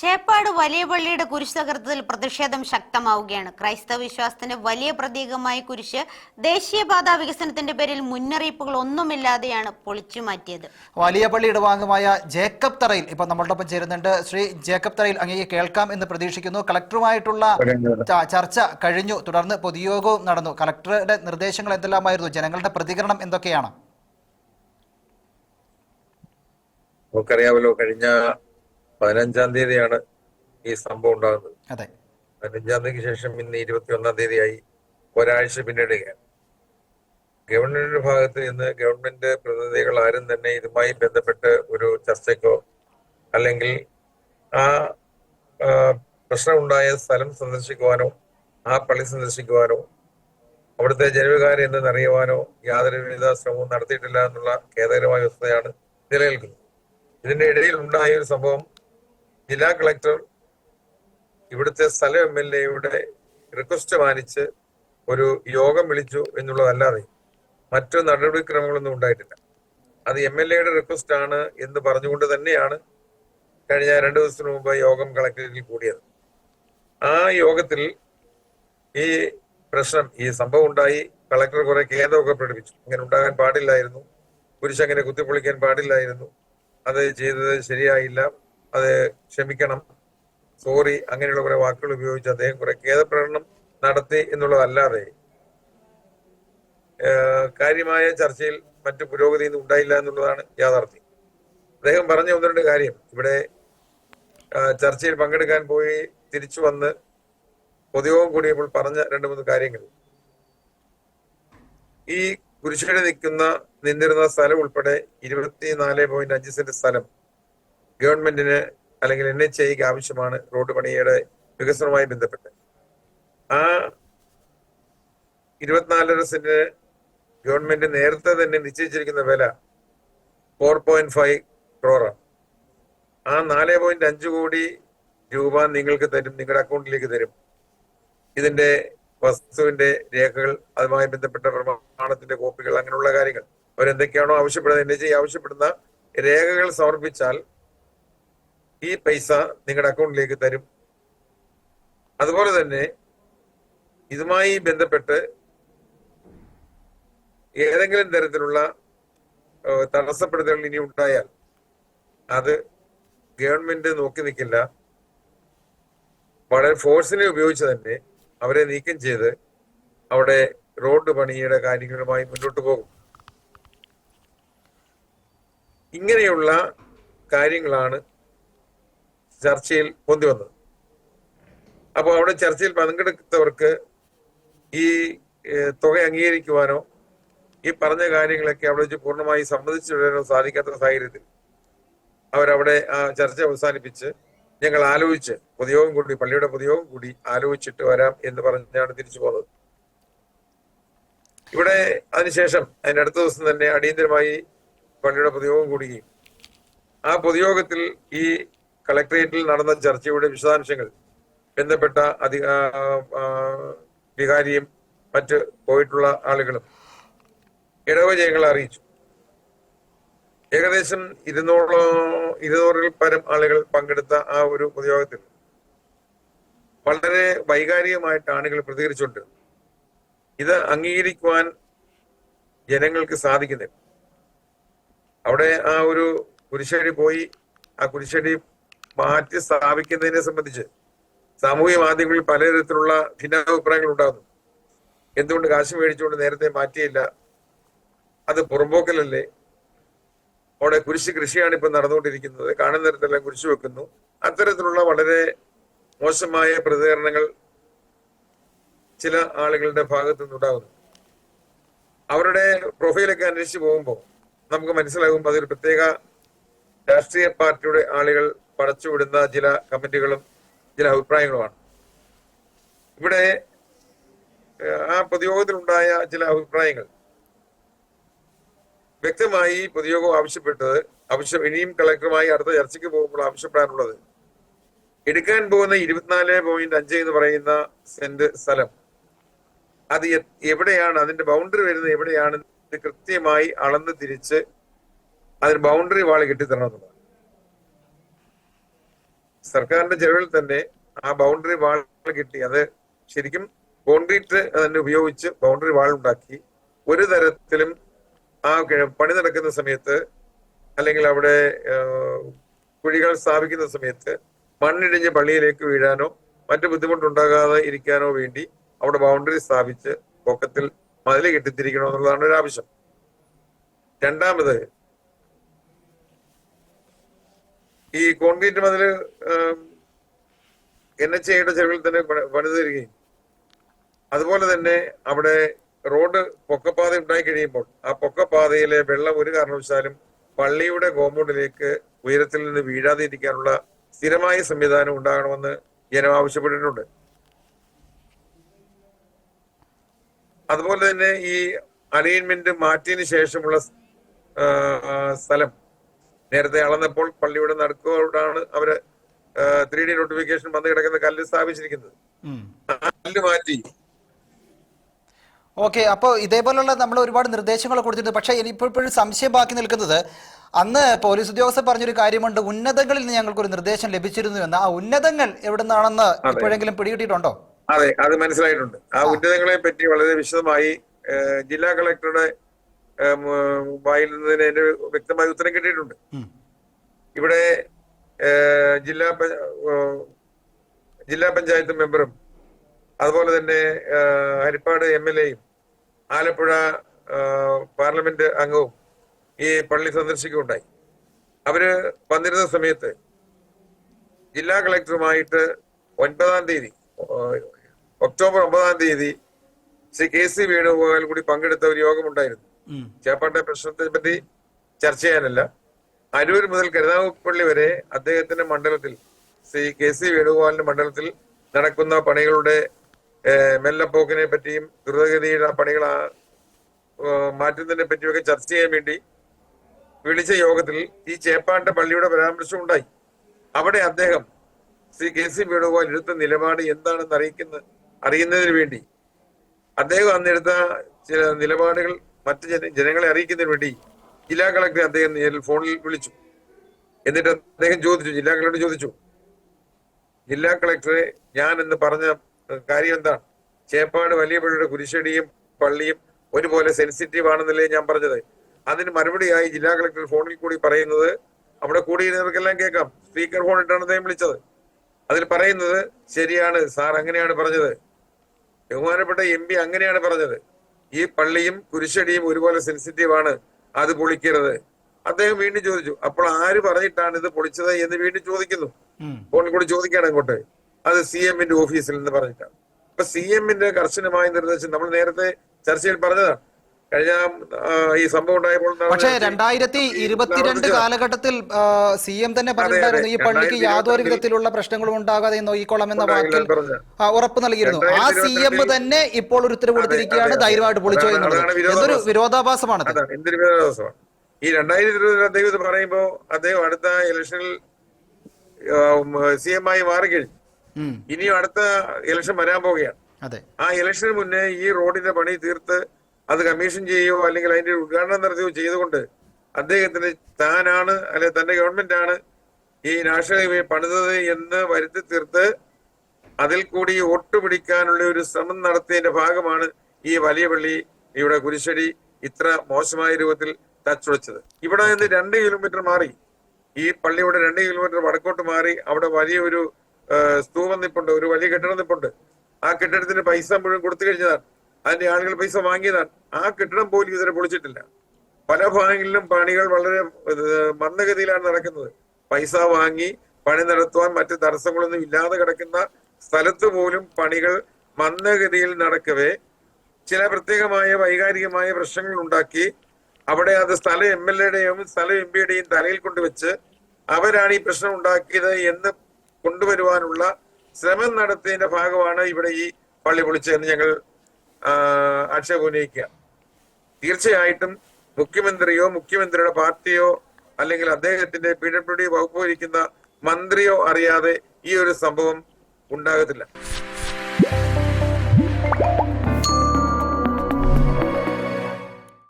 ചേപ്പാട് വലിയ പള്ളിയുടെ കുരിശ് തകർത്തതിൽ പ്രതിഷേധം ശക്തമാവുകയാണ്. ക്രൈസ്തവ വിശ്വാസത്തിന്റെ വലിയ പ്രതീകമായ കുരിശ് ദേശീയപാത വികസനത്തിന്റെ പേരിൽ മുന്നറിയിപ്പുകൾ ഒന്നുമില്ലാതെയാണ് പൊളിച്ചു മാറ്റിയത്. വലിയ പള്ളി ഇടവാംഗമായ ജേക്കബ് തറയിൽ ഇപ്പൊ നമ്മളോടൊപ്പം ചേരുന്നുണ്ട്. ശ്രീ ജേക്കബ് തറയിൽ അങ്ങേ കേൾക്കാം എന്ന് പ്രതീക്ഷിക്കുന്നു. കളക്ടറുമായിട്ടുള്ള ചർച്ച കഴിഞ്ഞു. തുടർന്ന് പൊതുയോഗവും നടന്നു. കളക്ടറുടെ നിർദ്ദേശങ്ങൾ എന്തെല്ലാമായിരുന്നു? ജനങ്ങളുടെ പ്രതികരണം എന്തൊക്കെയാണ്? നമുക്കറിയാമല്ലോ കഴിഞ്ഞ പതിനഞ്ചാം തീയതിയാണ് ഈ സംഭവം ഉണ്ടാകുന്നത്. അതെ. പതിനഞ്ചാം തീയതിക്ക് ശേഷം ഇന്ന് ഇരുപത്തി ഒന്നാം തീയതിയായി ഒരാഴ്ച പിന്നിടുകയാണ്. ഗവൺമെന്റിന്റെ ഭാഗത്ത് നിന്ന് ഗവൺമെന്റ് പ്രതിനിധികൾ ആരും തന്നെ ഇതുമായി ബന്ധപ്പെട്ട് ഒരു ചർച്ചയ്ക്കോ അല്ലെങ്കിൽ ആ പ്രശ്നമുണ്ടായ സ്ഥലം സന്ദർശിക്കുവാനോ ആ പള്ളി സന്ദർശിക്കുവാനോ അവിടുത്തെ ജനവികാരം എന്തെന്നറിയുവാനോ യാതൊരു വിധ ശ്രമവും നടത്തിയിട്ടില്ല എന്നുള്ള ഖേദകരമായ വസ്തുതയാണ് നിലനിൽക്കുന്നത്. ഇതിന്റെ ഇടയിൽ ഉണ്ടായ ഒരു സംഭവം ജില്ലാ കളക്ടർ ഇവിടുത്തെ സ്ഥല എം എൽ എയുടെ റിക്വസ്റ്റ് മാനിച്ച് ഒരു യോഗം വിളിച്ചു എന്നുള്ളതല്ലാതെ മറ്റു നടപടിക്രമങ്ങളൊന്നും ഉണ്ടായിട്ടില്ല. അത് എം എൽ എയുടെ റിക്വസ്റ്റ് ആണ് എന്ന് പറഞ്ഞുകൊണ്ട് തന്നെയാണ് കഴിഞ്ഞ രണ്ടു ദിവസത്തിന് മുമ്പ് യോഗം കളക്ടറേറ്റിൽ കൂടിയത്. ആ യോഗത്തിൽ ഈ പ്രശ്നം ഈ സംഭവം ഉണ്ടായി. കളക്ടർ കുറെ ഖേദമൊക്കെ പ്രകടിപ്പിച്ചു. ഇങ്ങനെ ഉണ്ടാകാൻ പാടില്ലായിരുന്നു. കുരിശങ്ങനെ കുത്തിപ്പൊളിക്കാൻ പാടില്ലായിരുന്നു. അത് ചെയ്തത് ശരിയായില്ല. അത് ക്ഷമിക്കണം. സോറി അങ്ങനെയുള്ള കുറെ വാക്കുകൾ ഉപയോഗിച്ച് അദ്ദേഹം കുറെ ഖേദപ്രകടനം നടത്തി എന്നുള്ളതല്ലാതെ കാര്യമായ ചർച്ചയിൽ മറ്റു പുരോഗതി ഉണ്ടായില്ല എന്നുള്ളതാണ് യാഥാർത്ഥ്യം. അദ്ദേഹം പറഞ്ഞ ഒന്ന് രണ്ട് കാര്യം. ഇവിടെ ചർച്ചയിൽ പങ്കെടുക്കാൻ പോയി തിരിച്ചു വന്ന് പൊതുയോഗം കൂടിയപ്പോൾ പറഞ്ഞ രണ്ട് മൂന്ന് കാര്യങ്ങൾ. ഈ കുരിശടി നിൽക്കുന്ന നിന്നിരുന്ന സ്ഥലം ഉൾപ്പെടെ ഇരുപത്തിനാല് പോയിന്റ് അഞ്ച് സെന്റ് സ്ഥലം ഗവൺമെന്റിന് അല്ലെങ്കിൽ എൻ എച്ച് ഐക്ക് ആവശ്യമാണ് റോഡ് പണിയുടെ വികസനവുമായി ബന്ധപ്പെട്ട്. ആ ഇരുപത്തിനാലര സെന്റിന് ഗവൺമെന്റ് നേരത്തെ തന്നെ നിശ്ചയിച്ചിരിക്കുന്ന വില ഫോർ പോയിന്റ് ഫൈവ് ക്രോറാണ് ആ നാല് പോയിന്റ് അഞ്ച് കോടി രൂപ നിങ്ങൾക്ക് തരും നിങ്ങളുടെ അക്കൗണ്ടിലേക്ക് തരും. ഇതിന്റെ വസ്തുവിന്റെ രേഖകൾ അതുമായി ബന്ധപ്പെട്ട പ്രമാണത്തിന്റെ കോപ്പികൾ അങ്ങനെയുള്ള കാര്യങ്ങൾ. അവരെന്തൊക്കെയാണോ ആവശ്യപ്പെടുന്നത് എൻ എച്ച് ആവശ്യപ്പെടുന്ന രേഖകൾ സമർപ്പിച്ചാൽ ഈ പൈസ നിങ്ങളുടെ അക്കൗണ്ടിലേക്ക് തരും. അതുപോലെ തന്നെ ഇതുമായി ബന്ധപ്പെട്ട് ഏതെങ്കിലും തരത്തിലുള്ള തടസ്സപ്പെടുത്തൽ ഇനി ഉണ്ടായാൽ അത് ഗവൺമെന്റ് നോക്കി നിൽക്കില്ല. വളരെ ഫോഴ്സിനെ ഉപയോഗിച്ച് തന്നെ അവരെ നീക്കം ചെയ്ത് അവിടെ റോഡ് പണിയുടെ കാര്യങ്ങളുമായി മുന്നോട്ട് പോകും. ഇങ്ങനെയുള്ള കാര്യങ്ങളാണ് ചർച്ചയിൽ പൊന്തി വന്നത്. അപ്പോൾ അവിടെ ചർച്ചയിൽ പങ്കെടുത്തവർക്ക് ഈ തുക അംഗീകരിക്കുവാനോ ഈ പറഞ്ഞ കാര്യങ്ങളൊക്കെ അവിടെ വെച്ച് പൂർണമായി സമ്മതിച്ചു വിടാനോ സാധിക്കാത്ത സാഹചര്യത്തിൽ അവരവിടെ ആ ചർച്ച അവസാനിപ്പിച്ച് ഞങ്ങൾ ആലോചിച്ച് പൊതുയോഗം കൂടി പള്ളിയുടെ പൊതുയോഗം കൂടി ആലോചിച്ചിട്ട് വരാം എന്ന് പറഞ്ഞാണ് തിരിച്ചു പോകുന്നത് ഇവിടെ അതിനുശേഷം അതിന്റെ അടുത്ത ദിവസം തന്നെ അടിയന്തരമായി പള്ളിയുടെ പൊതുയോഗം കൂടുകയും ആ പൊതുയോഗത്തിൽ ഈ കളക്ടറേറ്റിൽ നടന്ന ചർച്ചയുടെ വിശദാംശങ്ങൾ ബന്ധപ്പെട്ട അധി ആ, ആ, വികാരിയും മറ്റ് പോയിട്ടുള്ള ആളുകളും ഇടവജയങ്ങളെ അറിയിച്ചു. ഏകദേശം ഇരുന്നൂറോ ഇരുന്നൂറിൽ പരം ആളുകൾ പങ്കെടുത്ത ആ ഒരു പൊതുയോഗത്തിൽ വളരെ വൈകാരികമായിട്ട് ആളുകൾ പ്രതികരിച്ചുകൊണ്ട് ഇത് അംഗീകരിക്കുവാൻ ജനങ്ങൾക്ക് സാധിക്കുന്നില്ല. അവിടെ ആ ഒരു കുരിശടി പോയി ആ കുരിശടി മാറ്റി സ്ഥാപിക്കുന്നതിനെ സംബന്ധിച്ച് സാമൂഹ്യ മാധ്യമങ്ങളിൽ പലതരത്തിലുള്ള ഭിന്നാഭിപ്രായങ്ങൾ ഉണ്ടാകുന്നു. എന്തുകൊണ്ട് കാശ് മേടിച്ചുകൊണ്ട് നേരത്തെ മാറ്റിയില്ല? അത് പുറമ്പോക്കലല്ലേ അവിടെ കുരിശ് കൃഷിയാണ് ഇപ്പം നടന്നുകൊണ്ടിരിക്കുന്നത്. കാണുന്ന തരത്തിലെല്ലാം കുരിശ് വെക്കുന്നു. അത്തരത്തിലുള്ള വളരെ മോശമായ പ്രതികരണങ്ങൾ ചില ആളുകളുടെ ഭാഗത്തു നിന്നുണ്ടാകുന്നു. അവരുടെ പ്രൊഫൈലൊക്കെ അന്വേഷിച്ച് പോകുമ്പോൾ നമുക്ക് മനസ്സിലാകും അതൊരു പ്രത്യേക രാഷ്ട്രീയ പാർട്ടിയുടെ ആളുകൾ പടച്ചുവിടുന്ന ചില കമന്റുകളും ചില അഭിപ്രായങ്ങളുമാണ്. ഇവിടെ ആ പൊതുയോഗത്തിലുണ്ടായ ചില അഭിപ്രായങ്ങൾ. വ്യക്തമായി പൊതുയോഗം ആവശ്യപ്പെട്ടത് ആവശ്യം ഇനിയും കളക്ടറുമായി അടുത്ത ചർച്ചയ്ക്ക് പോകുമ്പോൾ ആവശ്യപ്പെടാനുള്ളത് എടുക്കാൻ പോകുന്ന ഇരുപത്തിനാല് പോയിന്റ് അഞ്ച് എന്ന് പറയുന്ന സെന്റ് സ്ഥലം. അത് എവിടെയാണ് അതിന്റെ ബൗണ്ടറി വരുന്നത് എവിടെയാണ് കൃത്യമായി അളന്ന് തിരിച്ച് അതിന് ബൗണ്ടറി വാൾ കെട്ടിത്തരണം എന്നുള്ളതാണ്. സർക്കാരിന്റെ ചെലവിൽ തന്നെ ആ ബൗണ്ടറി വാൾ കിട്ടി. അത് ശരിക്കും കോൺക്രീറ്റ് തന്നെ ഉപയോഗിച്ച് ബൗണ്ടറി വാൾ ഉണ്ടാക്കി. ഒരു തരത്തിലും ആ പണി നടക്കുന്ന സമയത്ത് അല്ലെങ്കിൽ അവിടെ കുഴികൾ സ്ഥാപിക്കുന്ന സമയത്ത് മണ്ണിടിഞ്ഞ് പള്ളിയിലേക്ക് വീഴാനോ മറ്റു ബുദ്ധിമുട്ടുണ്ടാകാതെ ഇരിക്കാനോ വേണ്ടി അവിടെ ബൗണ്ടറി സ്ഥാപിച്ച് പൊക്കത്തിൽ മതിൽ കെട്ടിത്തിരിക്കണോ എന്നുള്ളതാണ് ഒരു ആവശ്യം. രണ്ടാമത് ഈ കോൺക്രീറ്റ് മതിൽ എൻ എച്ച് എയുടെ ചെലവിൽ തന്നെ പണി- പണിത് തരികയും അതുപോലെ തന്നെ അവിടെ റോഡ് പൊക്കപ്പാത ഉണ്ടായി കഴിയുമ്പോൾ ആ പൊക്കപ്പാതയിലെ വെള്ളം ഒരു കാരണവശാലും പള്ളിയുടെ കോമ്പൗണ്ടിലേക്ക് ഉയരത്തിൽ നിന്ന് വീഴാതെ ഇരിക്കാനുള്ള സ്ഥിരമായ സംവിധാനം ഉണ്ടാകണമെന്ന് ജനം ആവശ്യപ്പെട്ടിട്ടുണ്ട്. അതുപോലെ തന്നെ ഈ അലൈൻമെന്റ് മാറ്റിയതിനു ശേഷമുള്ള സ്ഥലം നേരത്തെ അളന്നപ്പോൾ പള്ളിയുടെ നടുക്കോടാണ് അവർ ത്രീ ഡി നോട്ടിഫിക്കേഷൻ വന്നു കിടക്കുന്ന കല്ല് സ്ഥാപിച്ചിരിക്കുന്നത്. ആ കല്ല് മാറ്റി. ഓക്കെ അപ്പോൾ ഇതേപോലുള്ള നമ്മൾ ഒരുപാട് നിർദ്ദേശങ്ങൾ കൊടുത്തിട്ടുണ്ട്. പക്ഷേ ഇനിയിപ്പോഴും സംശയം ബാക്കി നിൽക്കുന്നത് അന്ന് പോലീസ് ഉദ്യോഗസ്ഥർ പറഞ്ഞൊരു കാര്യമുണ്ട്. ഉന്നതങ്ങളിൽ നിന്ന് ഞങ്ങൾക്ക് ഒരു നിർദ്ദേശം ലഭിച്ചിരുന്നു എന്ന്. ആ ഉന്നതങ്ങൾ എവിടെ നിന്നാണെന്ന് ഇപ്പോഴെങ്കിലും പിടികിട്ടിയിട്ടുണ്ടോ? അതെ അത് മനസ്സിലായിട്ടുണ്ട്. ആ ഉന്നതങ്ങളെ പറ്റി വളരെ വിശദമായി ജില്ലാ കളക്ടറുടെ വായിൽ നിന്ന് എന്റെ വ്യക്തമായ ഉത്തരം കിട്ടിയിട്ടുണ്ട്. ഇവിടെ ജില്ലാ ജില്ലാ പഞ്ചായത്ത് മെമ്പറും അതുപോലെ തന്നെ ഹരിപ്പാട് എം എൽ എയും ആലപ്പുഴ പാർലമെന്റ് അംഗവും ഈ പള്ളി സന്ദർശിക്കുകയുണ്ടായി. അവർ വന്നിരുന്ന സമയത്ത് ജില്ലാ കളക്ടറുമായിട്ട് ഒൻപതാം തീയതി ഒക്ടോബർ ഒമ്പതാം തീയതി ശ്രീ കെ സി വേണുഗോപാൽ കൂടി പങ്കെടുത്ത ഒരു യോഗമുണ്ടായിരുന്നു. ചേപ്പാട്ടെ പ്രശ്നത്തെ പറ്റി ചർച്ച ചെയ്യാനല്ല. അരൂർ മുതൽ കരുനാഗപ്പള്ളി വരെ അദ്ദേഹത്തിന്റെ മണ്ഡലത്തിൽ ശ്രീ കെ സി വേണുഗോപാലിന്റെ മണ്ഡലത്തിൽ നടക്കുന്ന പണികളുടെ മെല്ലപ്പോക്കിനെ പറ്റിയും ദ്രുതഗതിയുടെ പണികൾ മാറ്റുന്നതിനെ പറ്റിയൊക്കെ ചർച്ച ചെയ്യാൻ വേണ്ടി വിളിച്ച യോഗത്തിൽ ഈ ചേപ്പാട്ടെ പള്ളിയുടെ പരാമർശം ഉണ്ടായി. അവിടെ അദ്ദേഹം ശ്രീ കെ സി വേണുഗോപാൽ എടുത്ത നിലപാട് എന്താണെന്ന് അറിയിക്കുന്ന അറിയുന്നതിന് വേണ്ടി അദ്ദേഹം അന്നെടുത്ത ചില നിലപാടുകൾ മറ്റ് ജന ജനങ്ങളെ അറിയിക്കുന്നതിന് വേണ്ടി ജില്ലാ കളക്ടറെ അദ്ദേഹം നേരിൽ ഫോണിൽ വിളിച്ചു. എന്നിട്ട് അദ്ദേഹം ചോദിച്ചു ജില്ലാ കളക്ടർ ചോദിച്ചു ജില്ലാ കളക്ടറെ ഞാൻ എന്ന് പറഞ്ഞ കാര്യം എന്താണ് ചേപ്പാട് വലിയ പള്ളിയുടെ കുരിശടിയും പള്ളിയും ഒരുപോലെ സെൻസിറ്റീവ് ആണെന്നല്ലേ ഞാൻ പറഞ്ഞത്. അതിന് മറുപടിയായി ജില്ലാ കളക്ടർ ഫോണിൽ കൂടി പറയുന്നത് അവിടെ കൂടിയിരുന്നവർക്കെല്ലാം കേൾക്കാം. സ്പീക്കർ ഫോൺ ഇട്ടാണ് അദ്ദേഹം വിളിച്ചത്. അതിൽ പറയുന്നത് ശരിയാണ് സാർ അങ്ങനെയാണ് പറഞ്ഞത്. ബഹുമാനപ്പെട്ട എം അങ്ങനെയാണ് പറഞ്ഞത്. ഈ പള്ളിയും കുരിശടിയും ഒരുപോലെ സെൻസിറ്റീവ് ആണ്. അത് പൊളിക്കരുത്. അദ്ദേഹം വീണ്ടും ചോദിച്ചു അപ്പോൾ ആര് പറഞ്ഞിട്ടാണ് ഇത് പൊളിച്ചത്? എന്ന് വീണ്ടും ചോദിക്കുന്നു. ഫോണിൽ കൂടി ചോദിക്കാണ് അങ്ങോട്ട്. അത് സി എമ്മിന്റെ ഓഫീസിൽ നിന്ന് പറഞ്ഞിട്ടാണ്. അപ്പൊ സി എമ്മിന്റെ കർശനമായ നിർദ്ദേശം നമ്മൾ നേരത്തെ ചർച്ചയിൽ പറഞ്ഞതാണ്. കഴിഞ്ഞ ഈ സംഭവം ഉണ്ടായപ്പോൾ പക്ഷേ രണ്ടായിരത്തി ഇരുപത്തിരണ്ട്. കാലഘട്ടത്തിൽ സി എം തന്നെ പറഞ്ഞിട്ടുണ്ടായിരുന്നു ഈ പള്ളിക്ക് യാതൊരു വിധത്തിലുള്ള പ്രശ്നങ്ങളും ഉണ്ടാകാതെ നോക്കിക്കോളാം എന്ന വാക്കിൽ ഉറപ്പ് നൽകിയിരുന്നു. ആ സി എം തന്നെ ഇപ്പോൾ ഒരു ഉത്തരവ് കൊടുത്തിരിക്കുകയാണ്. ധൈര്യമായിട്ട് പൊളിച്ചോ എന്നുള്ളത്. എന്തൊരു വിരോധാഭാസമാണ് എന്തൊരു വിരോധാഭാസമാണ്. ഈ രണ്ടായിരത്തി ഇരുപതിൽ അദ്ദേഹം ഇത് പറയുമ്പോ അദ്ദേഹം അടുത്ത ഇലക്ഷനിൽ സി എം ആയി മാറിക്കഴിഞ്ഞു. ഇനിയും അടുത്ത ഇലക്ഷൻ വരാൻ പോവുകയാണ്. അതെ. ആ ഇലക്ഷന് മുന്നേ ഈ റോഡിന്റെ പണി തീർത്ത് അത് കമ്മീഷൻ ചെയ്യുകയോ അല്ലെങ്കിൽ അതിന്റെ ഉദ്ഘാടനം നടത്തുകയോ ചെയ്തുകൊണ്ട് അദ്ദേഹത്തിന് താനാണ് അല്ലെ തന്റെ ഗവൺമെന്റ് ആണ് ഈ നാഷണൽ ഹൈവേ പണിതത് എന്ന് വരുത്തി തീർത്ത് അതിൽ കൂടി വോട്ട് പിടിക്കാനുള്ള ഒരു ശ്രമം നടത്തിയതിന്റെ ഭാഗമാണ് ഈ വലിയ പള്ളി ഇവിടെ കുരിശടി ഇത്ര മോശമായ രൂപത്തിൽ തച്ചുടച്ചത്. ഇവിടെ നിന്ന് രണ്ട് കിലോമീറ്റർ മാറി. ഈ പള്ളിയുടെ രണ്ട് കിലോമീറ്റർ വടക്കോട്ട് മാറി. അവിടെ വലിയൊരു സ്തൂപം നിപ്പുണ്ട്. ഒരു വലിയ കെട്ടിടം നിപ്പുണ്ട്. ആ കെട്ടിടത്തിന്റെ പൈസ മുഴുവൻ കൊടുത്തു കഴിഞ്ഞതാണ്. അതിന്റെ ആളുകൾ പൈസ വാങ്ങിയതാണ്. ആ കെട്ടിടം പോലും ഇതുവരെ പൊളിച്ചിട്ടില്ല. പല ഭാഗങ്ങളിലും പണികൾ വളരെ മന്ദഗതിയിലാണ് നടക്കുന്നത്. പൈസ വാങ്ങി പണി നടത്തുവാൻ മറ്റു തടസ്സങ്ങളൊന്നും ഇല്ലാതെ കിടക്കുന്ന സ്ഥലത്ത് പോലും പണികൾ മന്ദഗതിയിൽ നടക്കവേ ചില പ്രത്യേകമായ വൈകാരികമായ പ്രശ്നങ്ങൾ ഉണ്ടാക്കി അവിടെ അത് സ്ഥല എം എൽ എയുടെയും സ്ഥല എം പിയുടെയും തലയിൽ കൊണ്ടുവച്ച് അവരാണ് ഈ പ്രശ്നം ഉണ്ടാക്കിയത് എന്ന് കൊണ്ടുവരുവാനുള്ള ശ്രമം നടത്തിയതിന്റെ ഭാഗമാണ് ഇവിടെ ഈ പള്ളി പൊളിച്ചതെന്ന് ഞങ്ങൾ ആക്ഷേപം ഉന്നയിക്കുക തീർച്ചയായിട്ടും മുഖ്യമന്ത്രിയോ മുഖ്യമന്ത്രിയുടെ പാർട്ടിയോ അല്ലെങ്കിൽ അദ്ദേഹത്തിന്റെ പി ഡബ്ല്യു ഡി വകുപ്പ് ഭരിക്കുന്ന മന്ത്രിയോ അറിയാതെ ഈ ഒരു സംഭവം ഉണ്ടാകത്തില്ല.